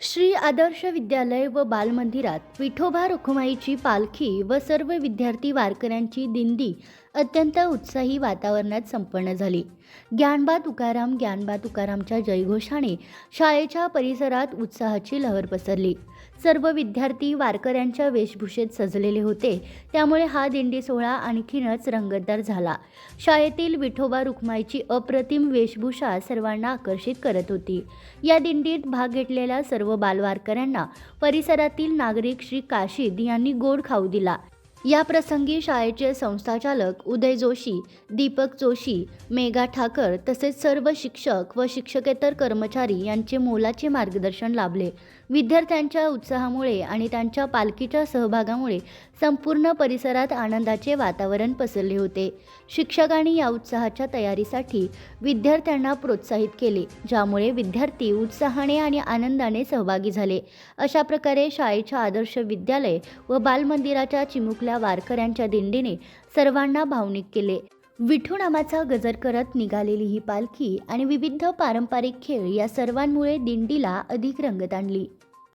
श्री आदर्श विद्यालय व बालमंदिरात विठोबा रुखुमाईची पालखी व सर्व विद्यार्थी वारकऱ्यांची दिंडी अत्यंत उत्साही वातावरणात संपन्न झाली. ज्ञानबा तुकाराम ज्ञानबा तुकारामच्या जयघोषाने शाळेच्या परिसरात उत्साहाची लहर पसरली. सर्व विद्यार्थी वारकऱ्यांच्या वेशभूषेत सजलेले होते. त्यामुळे हा दिंडी सोहळा आणखीनच रंगतदार झाला. शाळेतील विठोबा रुक्माईची अप्रतिम वेशभूषा सर्वांना आकर्षित करत होती. या दिंडीत भाग घेतलेल्या सर्व बालवारकऱ्यांना परिसरातील नागरिक श्री काशीद यांनी गोड खाऊ दिला. या प्रसंगी शाळेचे संस्थाचालक उदय जोशी दीपक जोशी मेघा ठाकर तसेच सर्व शिक्षक व शिक्षकेतर कर्मचारी यांचे मोलाचे मार्गदर्शन लाभले. विद्यार्थ्यांच्या उत्साहामुळे आणि त्यांच्या पालखीच्या सहभागामुळे संपूर्ण परिसरात आनंदाचे वातावरण पसरले होते. शिक्षकांनी या उत्साहाच्या तयारीसाठी विद्यार्थ्यांना प्रोत्साहित केले ज्यामुळे विद्यार्थी उत्साहाने आणि आनंदाने सहभागी झाले. अशा प्रकारे शाळेच्या आदर्श विद्यालय व बालमंदिराच्या चिमुकल्या वारकऱ्यांच्या दिंडीने सर्वांना भावनिक केले. विठू नामाचा गजर करत निघालेली ही पालखी आणि विविध पारंपरिक खेळ या सर्वांमुळे दिंडीला अधिक रंगत आणली.